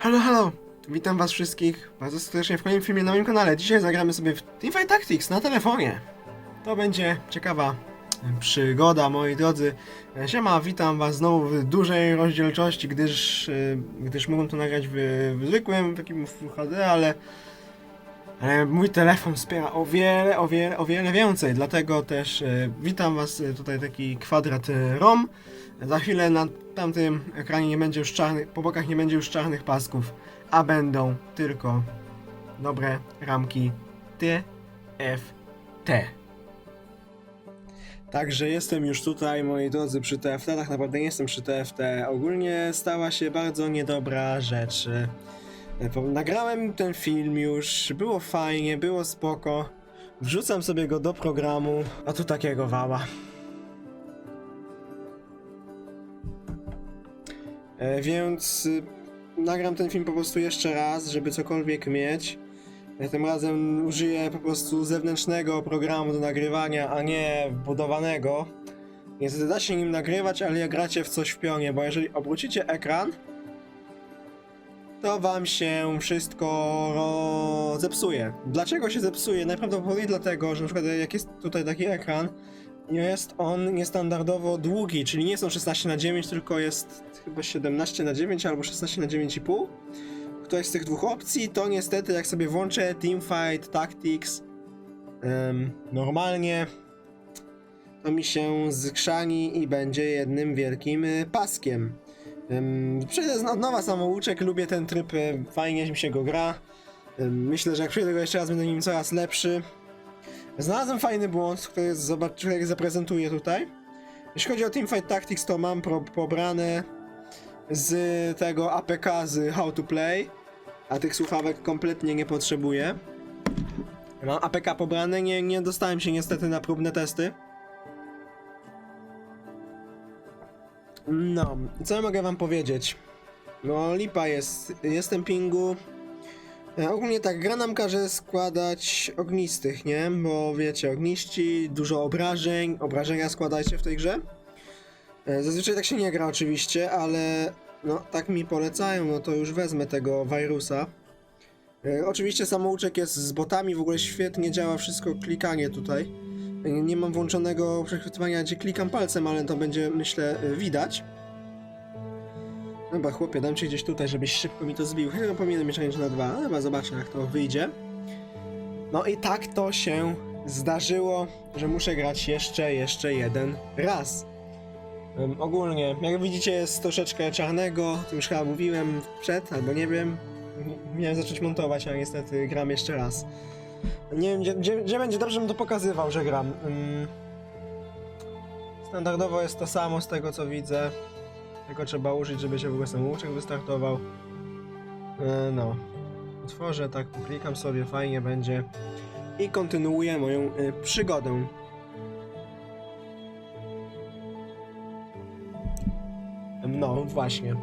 Halo, halo! Witam was wszystkich bardzo serdecznie w kolejnym filmie na moim kanale. Dzisiaj zagramy sobie w Teamfight Tactics na telefonie. To będzie ciekawa przygoda, moi drodzy. Siema, witam was znowu w dużej rozdzielczości, gdyż, e, gdyż mogłem to nagrać w, w zwykłym, takim Full HD, ale, ale mój telefon wspiera o wiele, o wiele, o wiele więcej. Dlatego też e, witam was e, tutaj taki kwadrat e, ROM. Za chwilę na tamtym ekranie nie będzie już czarnych, po bokach nie będzie już czarnych pasków, a będą tylko dobre ramki TFT. Także jestem już tutaj, moi drodzy, przy TFT. Tak naprawdę nie jestem przy TFT. Ogólnie stała się bardzo niedobra rzecz. E, Nagrałem ten film już, było fajnie, było spoko. Wrzucam sobie go do programu, a tu takiego wała. E, Więc y, nagram ten film po prostu jeszcze raz, żeby cokolwiek mieć. E, Tym razem użyję po prostu zewnętrznego programu do nagrywania, a nie budowanego. Niestety da się nim nagrywać, ale jak gracie w coś w pionie, bo jeżeli obrócicie ekran, to wam się wszystko zepsuje. Dlaczego się zepsuje? Najprawdopodobniej dlatego, że na przykład jak jest tutaj taki ekran, jest on niestandardowo długi, czyli nie są 16 na 9, tylko jest chyba 17 na 9 albo 16 na 9,5. Któraś z tych dwóch opcji, to niestety jak sobie włączę Teamfight Tactics normalnie, to mi się zkrzani i będzie jednym wielkim paskiem. Przejdę z- nowa samouczek, lubię ten tryb, y, fajnie mi się go gra. Myślę, że jak przejdę go jeszcze raz, będę nim coraz lepszy. Znalazłem fajny błąd, który, zobacz, który zaprezentuję tutaj. Jeśli chodzi o Teamfight Tactics, to mam pro, pobrane z tego APK z How to Play, a tych słuchawek kompletnie nie potrzebuję. Mam APK pobrane, nie, nie dostałem się niestety na próbne testy. No, co ja mogę wam powiedzieć? No, lipa jest, jestem pingu. E, Ogólnie tak, gra nam każe składać ognistych, nie? Bo wiecie, ogniści, dużo obrażeń, obrażenia składajcie w tej grze. E, Zazwyczaj tak się nie gra oczywiście, ale no tak mi polecają, no to już wezmę tego wirusa. E, Oczywiście samouczek jest z botami, w ogóle świetnie działa wszystko, klikanie tutaj. Nie mam włączonego przechwytywania, gdzie klikam palcem, ale to będzie myślę e, widać. Dobra, chłopie, dam cię gdzieś tutaj, żebyś szybko mi to zbił. Chyba powinienem mieć na dwa. Chyba zobaczę, jak to wyjdzie. No i tak to się zdarzyło, że muszę grać jeszcze, jeszcze jeden raz. Ym, ogólnie, jak widzicie, jest troszeczkę czarnego. To już chyba mówiłem przed, albo nie wiem. Miałem zacząć montować, a niestety gram jeszcze raz. Nie wiem, gdzie, gdzie, gdzie będzie dobrze, bym to pokazywał, że gram. Ym, standardowo jest to samo z tego, co widzę. Tylko trzeba użyć, żeby się w ogóle samouczek wystartował. E, no. Otworzę, tak, klikam sobie, fajnie będzie. I kontynuuję moją e, przygodę. No, właśnie.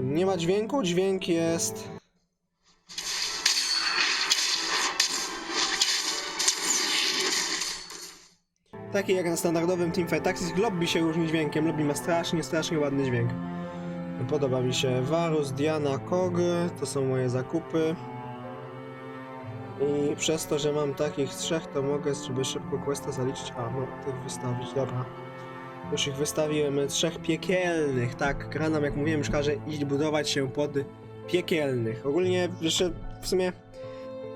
Nie ma dźwięku, dźwięk jest... Taki jak na standardowym Teamfight Tactics, lobby się różni dźwiękiem, lobby ma strasznie, strasznie ładny dźwięk. Podoba mi się Varus, Diana, Kog, to są moje zakupy. I przez to, że mam takich trzech, to mogę sobie szybko questa zaliczyć. A, no, tych wystawić, dobra. Już ich wystawiłem, trzech piekielnych, tak. Gra nam, jak mówiłem, już każe iść budować się pod piekielnych. Ogólnie jeszcze w sumie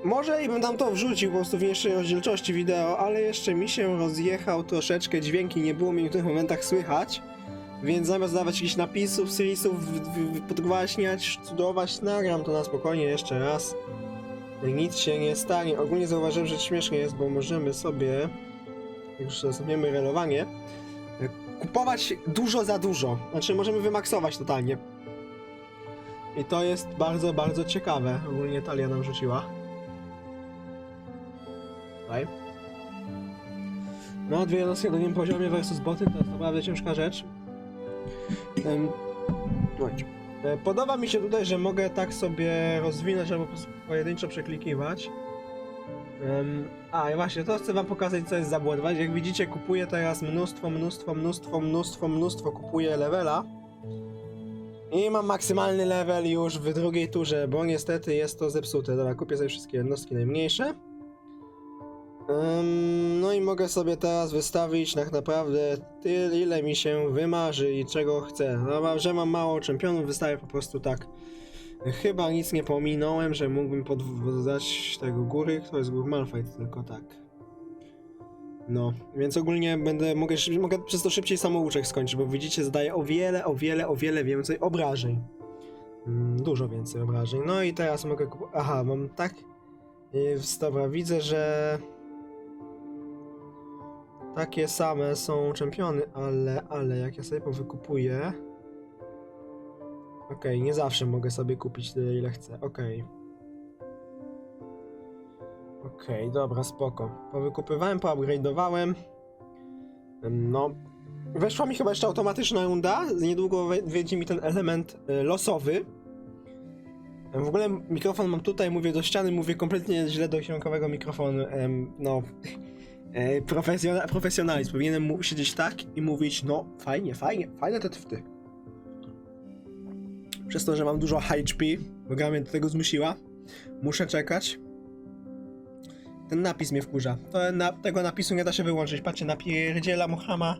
może i bym tam to wrzucił po prostu w większej rozdzielczości wideo, ale jeszcze mi się rozjechał troszeczkę dźwięki, nie było mnie w niektórych momentach słychać. Więc zamiast dawać jakichś napisów, syrisów, w- w- w- podgłaśniać, cudować, nagram to na spokojnie jeszcze raz. Nic się nie stanie. Ogólnie zauważyłem, że śmiesznie jest, bo możemy sobie, jak już zrobimy relowanie, kupować dużo za dużo. Znaczy możemy wymaksować totalnie. I to jest bardzo, bardzo ciekawe. Ogólnie talia nam rzuciła. Tutaj. No, dwie jednostki na drugim poziomie versus boty to jest naprawdę ciężka rzecz. E, Podoba mi się tutaj, że mogę tak sobie rozwinąć albo po prostu pojedynczo przeklikiwać. A i właśnie, to chcę wam pokazać co jest za błąd. Jak widzicie kupuję teraz mnóstwo, mnóstwo, mnóstwo, mnóstwo, mnóstwo kupuję levela. I mam maksymalny level już w drugiej turze, bo niestety jest to zepsute. Dobra, kupię sobie wszystkie jednostki najmniejsze. Ym, no i mogę sobie teraz wystawić tak naprawdę tyle, ile mi się wymarzy i czego chcę. Dobra, że mam mało czempionów, wystawię po prostu tak. Chyba nic nie pominąłem, że mógłbym podać tego góry. To jest gór Malfight, tylko tak. No, więc ogólnie będę, mogę, mogę przez to szybciej samouczek skończyć, bo widzicie, zadaje o wiele, o wiele, o wiele więcej obrażeń. Mm, dużo więcej obrażeń. No i teraz mogę Aha, mam tak... Dobra, widzę, że... Takie same są czempiony, ale, ale jak ja sobie powykupuję... Okej, nie zawsze mogę sobie kupić tyle ile chcę, okej. Okej, dobra, spoko. Powykupywałem, poupgrade'owałem. No, weszła mi chyba jeszcze automatyczna runda. Niedługo wejdzie mi ten element y, losowy. W ogóle mikrofon mam tutaj, mówię do ściany, mówię kompletnie źle do kierunkowego mikrofonu. No, e, profesjona- profesjonalizm. Powinienem mu siedzieć tak i mówić, no, fajnie, fajnie, fajne te twty. Przez to, że mam dużo HP, bo gra mnie do tego zmusiła, muszę czekać. Ten napis mnie wkurza. To na, tego napisu nie da się wyłączyć. Patrzcie, napierdziela Muhama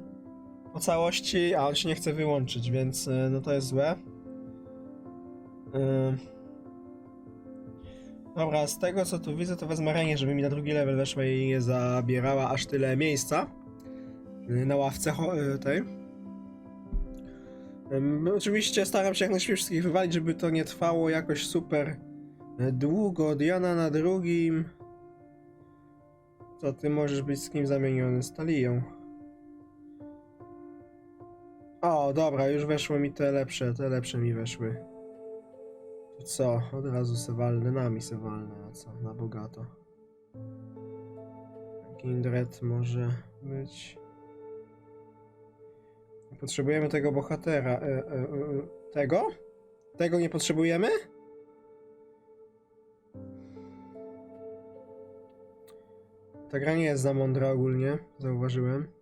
po całości, a on się nie chce wyłączyć, więc y, no to jest złe. Y. Dobra, z tego co tu widzę, to wezmę Renię, żeby mi na drugi level weszła i nie zabierała aż tyle miejsca y, na ławce y, tej. Ym, Oczywiście staram się jak najszybciej wszystkich wywalić, żeby to nie trwało jakoś super y, długo. Diana na drugim. To ty możesz być z kim zamieniony? Z Talią. O, dobra, już weszło mi te lepsze, te lepsze mi weszły. Co? Od razu se walnę, nami se walnę, a co? Na bogato. Kindred może być. Potrzebujemy tego bohatera. E, e, e, tego? Tego nie potrzebujemy? Ta gra nie jest za mądra ogólnie, zauważyłem.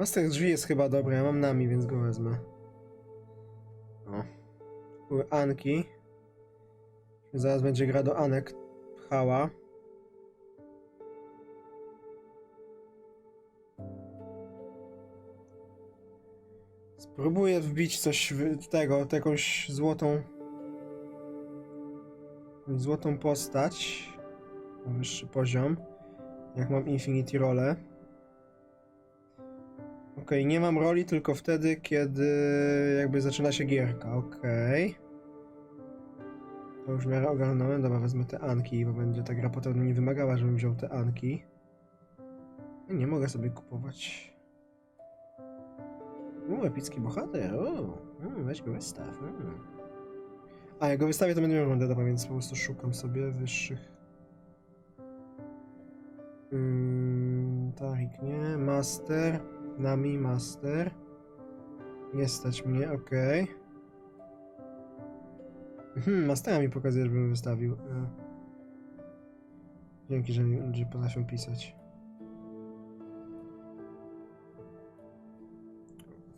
Master drzwi jest chyba dobry, ja mam nami, więc go wezmę. O. Były Anki. Zaraz będzie gra do Anek pchała. Spróbuję wbić coś tego, jakąś złotą jakąś złotą postać. na Wyższy poziom. Jak mam Infinity Rolę. Okej, nie mam roli tylko wtedy, kiedy jakby zaczyna się gierka. Okej. To już w miarę ogarnąłem. Dobra, wezmę te Anki, bo będzie ta gra potem nie wymagała, żebym wziął te Anki. Nie mogę sobie kupować. U, epicki bohater. O, weź go wystaw. Mm. A, jak go wystawię, to będę miał rundę, dobra, więc po prostu szukam sobie wyższych. Mm, Tarik nie, Master, Nami, Master. Nie stać mnie, okej. Hmm, Mastera mi pokazuje, żebym wystawił. E. Dzięki, że, mi- że potrafią pisać.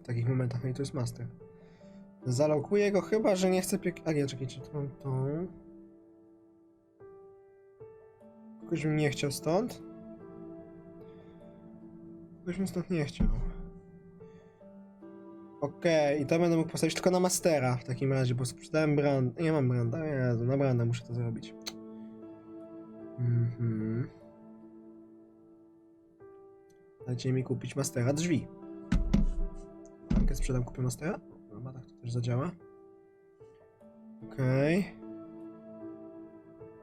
W takich momentach, no i to jest Master. Zalokuję go chyba, że nie chcę piek... A nie, czekajcie, to mam tą. Kogoś bym nie chciał stąd. Kogoś bym stąd nie chciał. Okej, i to będę mógł postawić tylko na Mastera w takim razie, bo sprzedałem brand... Nie mam branda, Jezu, na branda muszę to zrobić. Mhm. Dajcie mi kupić Mastera drzwi. Bankę sprzedam, kupię Mastera. Dobra, tak to też zadziała. Okej.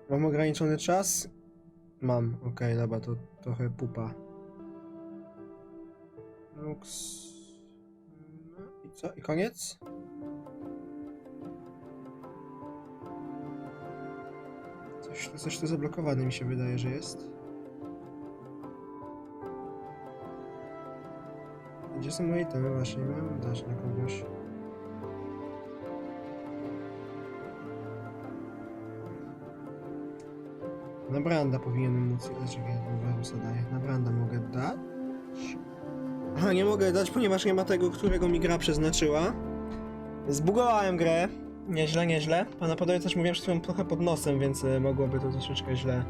Mam ograniczony czas? Mam, okej, dobra, to trochę pupa. Lux. No i co? I koniec? Coś, coś tu zablokowane mi się wydaje, że jest. Gdzie są moje temy? Właśnie nie mam dać na kogoś. Na Branda powinienem móc... Dlaczego ja wam sobie daję? Na Branda mogę dać? Aha, nie mogę dać, ponieważ nie ma tego, którego mi gra przeznaczyła. Zbugowałem grę. Nieźle, nieźle. Pana podaję też mówiłem, że chwilą trochę pod nosem, więc e, mogłoby to troszeczkę źle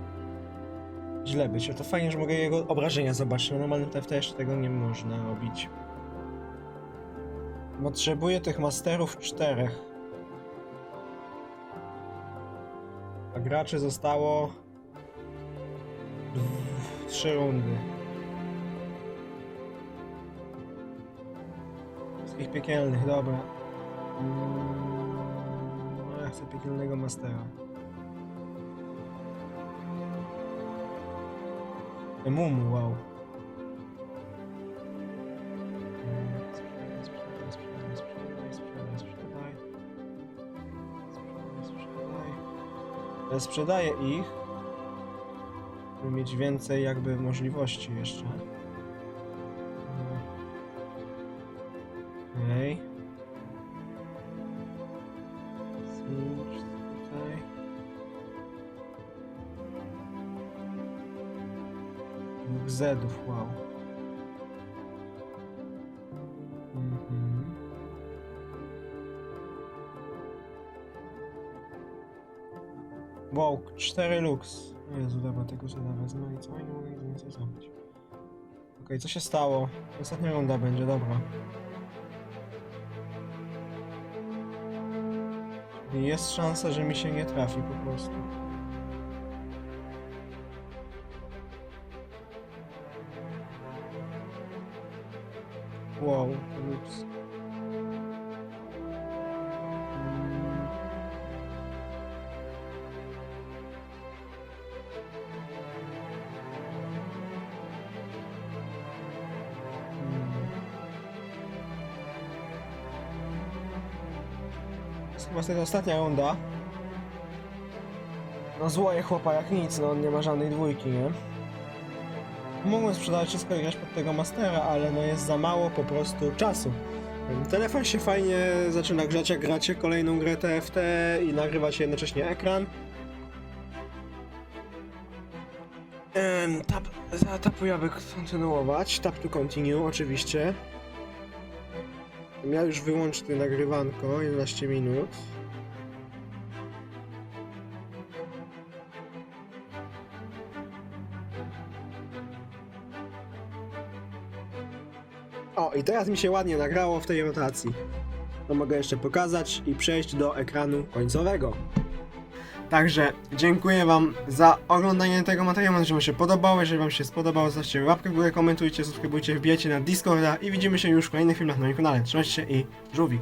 źle być. A to fajnie, że mogę jego obrażenia zobaczyć. Na normalnym TFT jeszcze tego nie można robić. Potrzebuję tych masterów czterech. A graczy zostało... dw- Trzy rundy. Wszystkich piekielnych, dobra. No ja chcę piekielnego mastera. Mumu, wow. Sprzedaję ich, by mieć więcej jakby możliwości jeszcze. Dwóch Zedów, wow. Mhm. Wow, 4 lux. Jezu, dobra, tego Zeda wezmę i co? I nie mogę nic zrobić. Okej, co się stało? Ostatnia runda będzie, dobra. Jest szansa, że mi się nie trafi po prostu. Wow, jest chyba wtedy ostatnia runda. No złoje chłopa jak nic, no on nie ma żadnej dwójki, nie? Mógłbym sprzedawać wszystko i grać pod tego mastera, ale no jest za mało po prostu czasu. Telefon się fajnie zaczyna grzać, jak gracie kolejną grę TFT i nagrywa się jednocześnie ekran. Tap, zatapuję, aby kontynuować. Tap to continue, oczywiście. Ja już wyłączę nagrywanko, 11 minut. I teraz mi się ładnie nagrało w tej rotacji. To mogę jeszcze pokazać i przejść do ekranu końcowego. Także dziękuję Wam za oglądanie tego materiału. Mam nadzieję, że Wam się podobało. Jeżeli Wam się spodobało, zostawcie łapkę w górę, komentujcie, subskrybujcie, wbijajcie na Discorda i widzimy się już w kolejnych filmach na moim kanale. Trzymajcie się i żółwik.